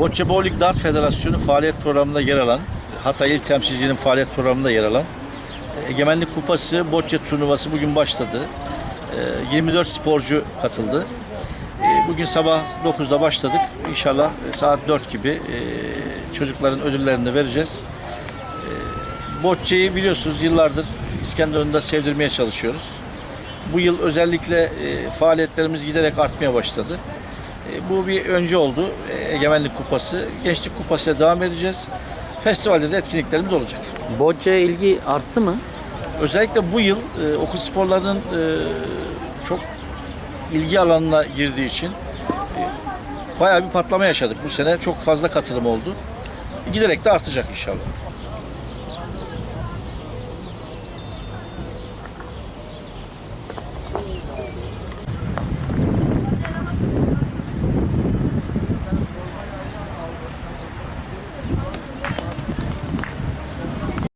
Bocce Bowling Dart Federasyonu faaliyet programında yer alan, Hatay İl Temsilciliğinin faaliyet programında yer alan Egemenlik Kupası Bocce turnuvası bugün başladı. Ee, 24 sporcu katıldı. Ee, Bugün sabah 9'da başladık. İnşallah e, saat 4 gibi e, çocukların ödüllerini vereceğiz. Bocce'yi biliyorsunuz yıllardır İskenderun'da sevdirmeye çalışıyoruz. Bu yıl özellikle e, faaliyetlerimiz giderek artmaya başladı. E, Bu bir önce oldu. E, Egemenlik Kupası. Gençlik Kupası'ya devam edeceğiz. Festivalde de etkinliklerimiz olacak. Bocce ilgi arttı mı? Özellikle bu yıl e, okul sporlarının e, çok ilgi alanına girdiği için e, bayağı bir patlama yaşadık. Bu sene çok fazla katılım oldu. Giderek de artacak inşallah.